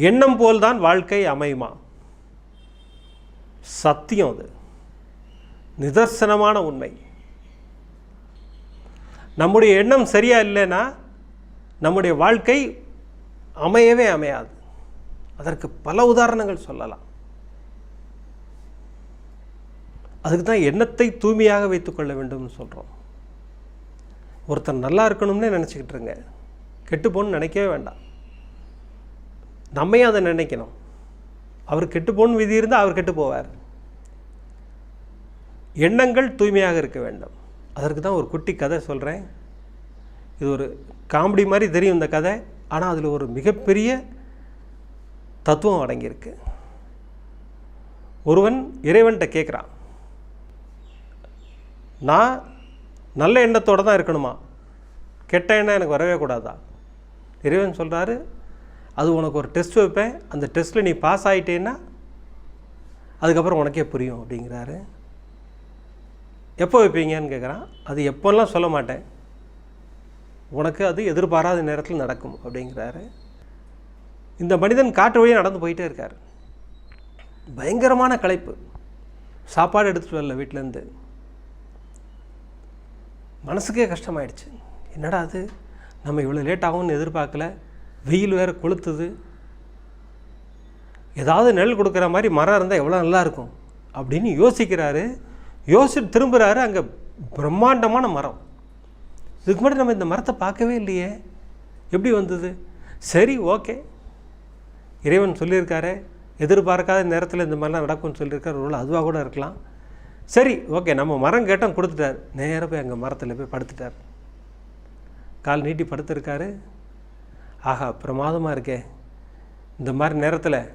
எண்ணம் போல்தான் வாழ்க்கை அமையுமா? சத்தியம் அது. நிதர்சனமான உண்மை. நம்முடைய எண்ணம் சரியா இல்லைன்னா நம்முடைய வாழ்க்கை அமையவே அமையாது. அதற்கு பல உதாரணங்கள் சொல்லலாம். அதுக்கு தான் எண்ணத்தை தூய்மையாக வைத்துக்கொள்ள வேண்டும்னு சொல்கிறோம் ஒருத்தர் நல்லா இருக்கணும்னே நினச்சிக்கிட்டு இருங்க. கெட்டு போகணும்னு நினைக்கவே வேண்டாம். நம்மையும் அதை நினைக்கணும். அவர் கெட்டு போகணும் விதி இருந்தால் அவர் கெட்டு போவார். எண்ணங்கள் தூய்மையாக இருக்க வேண்டும். அதற்கு தான் ஒரு குட்டி கதை சொல்கிறேன் இது ஒரு காமெடி மாதிரி தெரியும் இந்த கதை. ஆனால் அதில் ஒரு மிகப்பெரிய தத்துவம் அடங்கியிருக்கு. ஒருவன் இறைவன்கிட்ட கேட்குறான் நான் நல்ல எண்ணத்தோடு தான் இருக்கணுமா? கெட்ட எண்ணம் எனக்கு வரவே கூடாதா? இறைவன் சொல்கிறாரு அது உனக்கு ஒரு டெஸ்ட் வைப்பேன். அந்த டெஸ்ட்டில் நீ பாஸ் ஆகிட்டேன்னா அதுக்கப்புறம் உனக்கே புரியும் அப்படிங்கிறாரு. எப்போ வைப்பீங்கன்னு கேட்குறான் அது எப்போல்லாம் சொல்ல மாட்டேன். உனக்கு அது எதிர்பாராத நேரத்தில் நடக்கும் அப்படிங்கிறாரு. இந்த மனிதன் காட்டு வழியாக நடந்து போயிட்டே இருக்கார். பயங்கரமான களைப்பு. சாப்பாடு எடுத்துகிட்டு வரல வீட்டிலேருந்து மனசுக்கே கஷ்டமாயிடுச்சு. என்னடா அது? நம்ம இவ்வளோ லேட் ஆகும்னு எதிர்பார்க்கல. வெயில் வேறு கொளுத்துது. ஏதாவது நெல் கொடுக்குற மாதிரி மரம் இருந்தால் எவ்வளோ நல்லாயிருக்கும் அப்படின்னு யோசிக்கிறாரு. யோசிச்சு திரும்புகிறாரு அங்கே பிரம்மாண்டமான மரம். இதுக்கு முன்னாடி நம்ம இந்த மரத்தை பார்க்கவே இல்லையே. எப்படி வந்தது? சரி ஓகே. இறைவன் சொல்லியிருக்காரு எதிர்பார்க்காத நேரத்தில் இந்த மாதிரிலாம் நடக்கும்னு சொல்லியிருக்காரு. ஒரு அதுவாக கூட இருக்கலாம். சரி ஓகே நம்ம மரம் கேட்டோம் கொடுத்துட்டார். நேராக போய் அங்கே மரத்தில் போய் படுத்துட்டார். கால் நீட்டி படுத்திருக்காரு. ஆஹா பிரமாதமாக இருக்கே. இந்த மாதிரி நேரத்தில்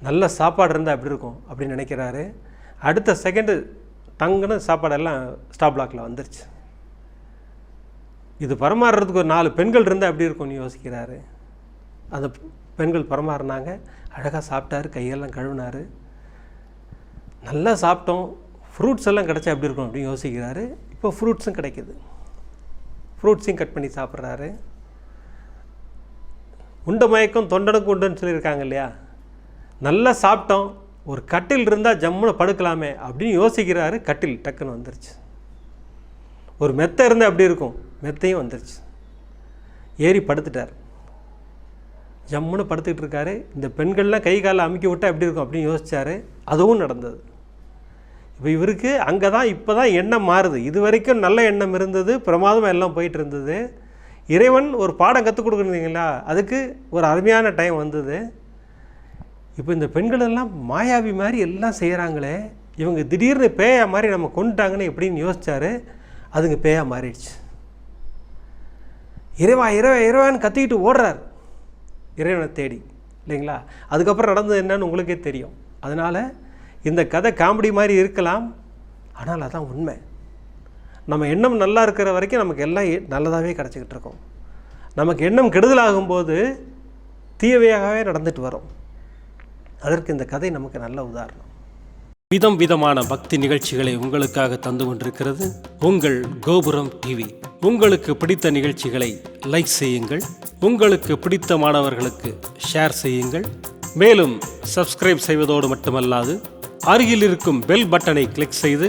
நல்ல சாப்பாடு இருந்தால் எப்படி இருக்கும் அப்படின்னு நினைக்கிறாரு. அடுத்த செகண்டு டங்குன்னு சாப்பாடெல்லாம் ஸ்டாப் பிளாக்கில் வந்துருச்சு. இது பரமாறுறதுக்கு ஒரு நாலு பெண்கள் இருந்தால் எப்படி இருக்கும்னு யோசிக்கிறாரு. அந்த பெண்கள் பரமாறினாங்க. அழகாக சாப்பிட்டாரு கையெல்லாம் கழுவினாரு. நல்லா சாப்பிட்டோம். ஃப்ரூட்ஸ் எல்லாம் கிடச்சா எப்படி இருக்கும் அப்படின்னு யோசிக்கிறாரு. இப்போ ஃப்ரூட்ஸும் கிடைக்கிது. ஃப்ரூட்ஸையும் கட் பண்ணி சாப்பிட்றாரு. உண்ட மயக்கம் தொண்டனுக்கு உண்டுன்னு சொல்லியிருக்காங்க இல்லையா? நல்லா சாப்பிட்டோம். ஒரு கட்டில் இருந்தால் ஜம்முன்னு படுக்கலாமே அப்படின்னு யோசிக்கிறாரு. கட்டில் டக்குன்னு வந்துருச்சு. ஒரு மெத்தை இருந்தால் அப்படி இருக்கும்? மெத்தையும் வந்துருச்சு. ஏறி படுத்துட்டார். ஜம்முன்னு படுத்துக்கிட்டு இருக்காரு. இந்த பெண்கள்லாம் கை காலை அமுக்கி விட்டால் எப்படி இருக்கும் அப்படின்னு யோசித்தார் அதுவும் நடந்தது. இப்போ இவருக்கு அங்கே தான் இப்போ தான் எண்ணம் மாறுது. இது வரைக்கும் நல்ல எண்ணம் இருந்தது. பிரமாதமாக எல்லாம் போயிட்டு இருந்தது. இறைவன் ஒரு பாடம் கற்றுக் கொடுக்குறீங்களா? அதுக்கு ஒரு அருமையான டைம் வந்தது. இப்போ இந்த பெண்கள் எல்லாம் மாயாவி மாதிரி எல்லாம் செய்கிறாங்களே இவங்க திடீர்னு பேயா மாதிரி நம்ம கொண்டுட்டாங்கன்னு எப்படின்னு யோசிச்சாரு அதுங்க பேயா மாறிடுச்சு. இறைவா இறைவா இறைவான்னு கத்திக்கிட்டு ஓடுறார். இறைவனை தேடி இல்லைங்களா? அதுக்கப்புறம் நடந்தது என்னன்னு உங்களுக்கே தெரியும். அதனால் இந்த கதை காமெடி மாதிரி இருக்கலாம் ஆனால் அதான் உண்மை. நம்ம எண்ணம் நல்லா இருக்கிற வரைக்கும் நமக்கு எல்லாம் நல்லதாகவே கிடச்சிக்கிட்டு இருக்கோம். நமக்கு எண்ணம் கெடுதலாகும்போது தீயவையாகவே நடந்துட்டு வரும். அதற்கு இந்த கதை நமக்கு நல்ல உதாரணம். விதம் விதமான பக்தி நிகழ்ச்சிகளை உங்களுக்காக தந்து கொண்டிருக்கிறது உங்கள் கோபுரம் டிவி. உங்களுக்கு பிடித்த நிகழ்ச்சிகளை லைக் செய்யுங்கள். உங்களுக்கு பிடித்த மாணவர்களுக்கு ஷேர் செய்யுங்கள். மேலும் சப்ஸ்கிரைப் செய்வதோடு மட்டுமல்லாது அருகில் இருக்கும் பெல் பட்டனை கிளிக் செய்து